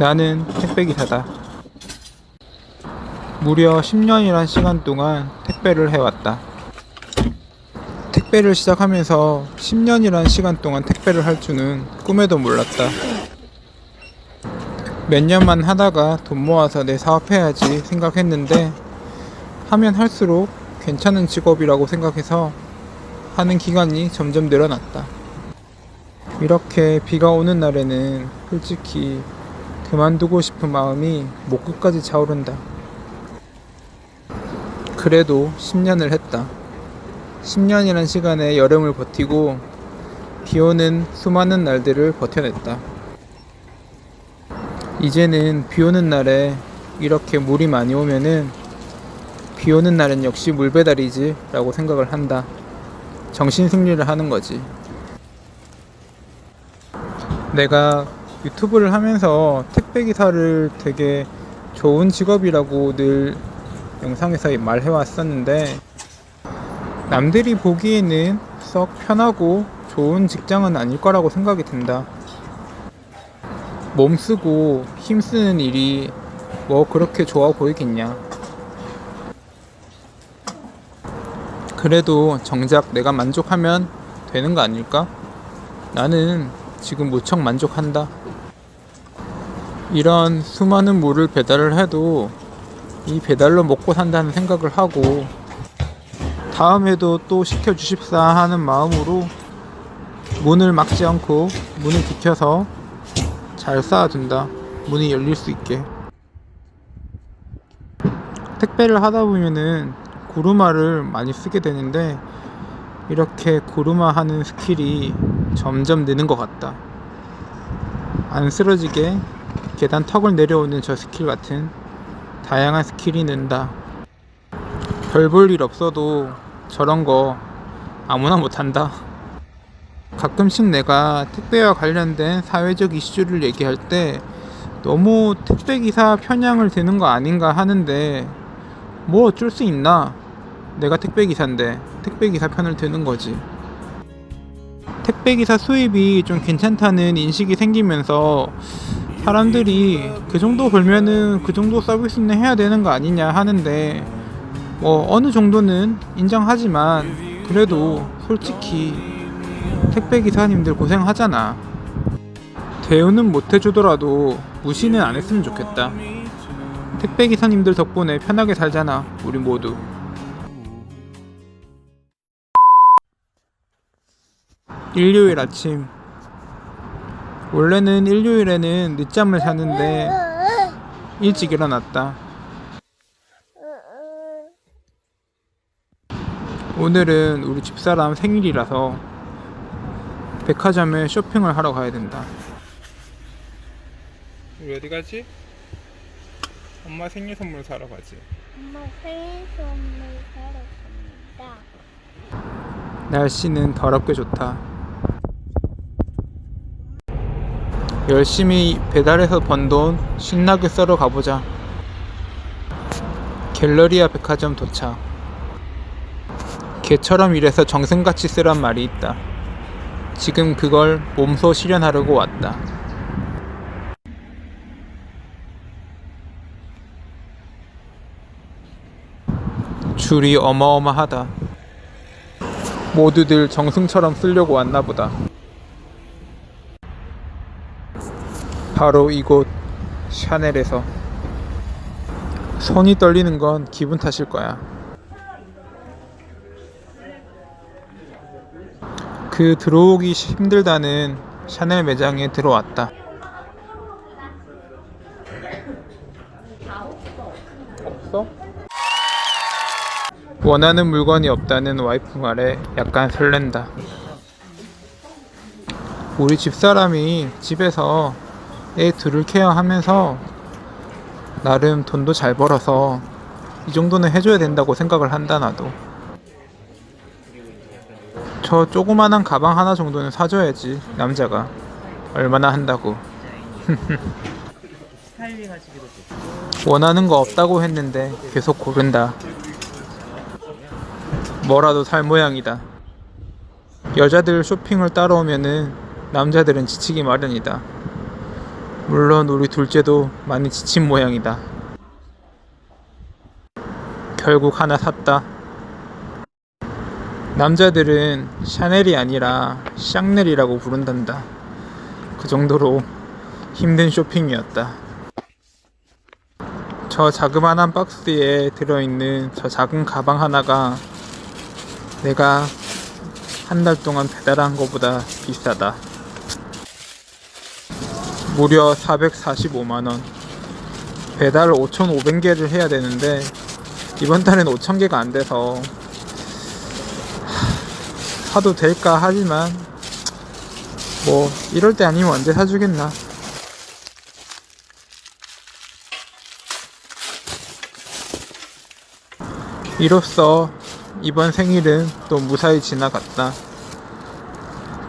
나는 택배기사다. 무려 10년이란 시간 동안 택배를 해왔다. 택배를 시작하면서 10년이란 시간 동안 택배를 할 줄은 꿈에도 몰랐다. 몇 년만 하다가 돈 모아서 내 사업해야지 생각했는데 하면 할수록 괜찮은 직업이라고 생각해서 하는 기간이 점점 늘어났다. 이렇게 비가 오는 날에는 솔직히 그만두고 싶은 마음이 목 끝까지 차오른다. 그래도 10년을 했다. 10년이란 시간에 여름을 버티고 비 오는 수많은 날들을 버텨냈다. 이제는 비 오는 날에 이렇게 물이 많이 오면은 비 오는 날은 역시 물 배달이지 라고 생각을 한다. 정신 승리를 하는 거지. 내가 유튜브를 하면서 택배 기사를 되게 좋은 직업이라고 늘 영상에서 말해 왔었는데 남들이 보기에는 썩 편하고 좋은 직장은 아닐 거라고 생각이 든다. 몸 쓰고 힘 쓰는 일이 뭐 그렇게 좋아 보이겠냐. 그래도 정작 내가 만족하면 되는 거 아닐까? 나는 지금 무척 만족한다. 이런 수많은 물을 배달을 해도 이 배달로 먹고 산다는 생각을 하고 다음에도 또 시켜주십사 하는 마음으로 문을 막지 않고 문을 지켜서 잘 쌓아둔다. 문이 열릴 수 있게. 택배를 하다 보면은 구루마를 많이 쓰게 되는데 이렇게 구루마 하는 스킬이 점점 느는 것 같다. 안 쓰러지게 계단 턱을 내려오는 저 스킬 같은 다양한 스킬이 는다. 별 볼 일 없어도 저런 거 아무나 못한다. 가끔씩 내가 택배와 관련된 사회적 이슈를 얘기할 때 너무 택배기사 편향을 드는 거 아닌가 하는데 뭐 어쩔 수 있나? 내가 택배기사인데 택배기사 편을 드는 거지. 택배기사 수입이 좀 괜찮다는 인식이 생기면서 사람들이 그 정도 벌면은 그 정도 서비스는 해야 되는 거 아니냐 하는데 뭐 어느 정도는 인정하지만 그래도 솔직히 택배 기사님들 고생하잖아. 대우는 못 해주더라도 무시는 안 했으면 좋겠다. 택배 기사님들 덕분에 편하게 살잖아, 우리 모두. 일요일 아침. 원래는 일요일에는 늦잠을 자는데 일찍 일어났다. 오늘은 우리 집사람 생일이라서 백화점에 쇼핑을 하러 가야 된다. 우리 어디 가지? 엄마 생일 선물 사러 가지. 엄마 생일 선물 사러 갑니다. 날씨는 더럽게 좋다. 열심히 배달해서 번 돈 신나게 써러 가보자. 갤러리아 백화점 도착. 개처럼 일해서 정성같이 쓰란 말이 있다. 지금 그걸 몸소 실현하려고 왔다. 줄이 어마어마하다. 모두들 정승처럼 쓰려고 왔나 보다. 바로 이곳 샤넬에서 손이 떨리는 건 기분 탓일 거야. 그 들어오기 힘들다는 샤넬 매장에 들어왔다. 없어? 원하는 물건이 없다는 와이프 말에 약간 설렌다. 우리 집사람이 집에서 애 둘을 케어하면서 나름 돈도 잘 벌어서 이 정도는 해줘야 된다고 생각을 한다 나도. 저 조그만한 가방 하나 정도는 사줘야지 남자가 얼마나 한다고. 원하는 거 없다고 했는데 계속 고른다. 뭐라도 살 모양이다. 여자들 쇼핑을 따라오면은 남자들은 지치기 마련이다. 물론 우리 둘째도 많이 지친 모양이다. 결국 하나 샀다. 남자들은 샤넬이 아니라 샹넬이라고 부른단다. 그 정도로 힘든 쇼핑이었다. 저 자그마한 박스에 들어있는 저 작은 가방 하나가 내가 한 달 동안 배달한 것보다 비싸다. 무려 445만원. 배달 5,500개를 해야 되는데, 이번 달엔 5,000개가 안 돼서, 하, 사도 될까 하지만, 뭐, 이럴 때 아니면 언제 사주겠나. 이로써 이번 생일은 또 무사히 지나갔다.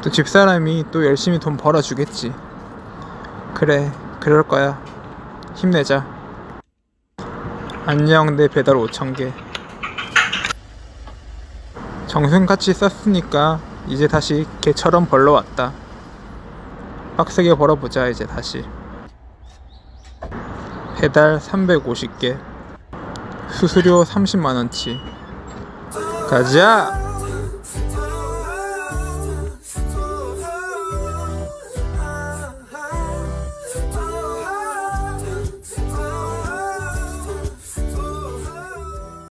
또 집사람이 또 열심히 돈 벌어주겠지. 그래, 그럴 거야. 힘내자. 안녕, 내 배달 5,000개. 정승같이 썼으니까 이제 다시 개처럼 벌러왔다. 빡세게 벌어보자, 이제 다시. 배달 350개. 수수료 30만원치. 가자!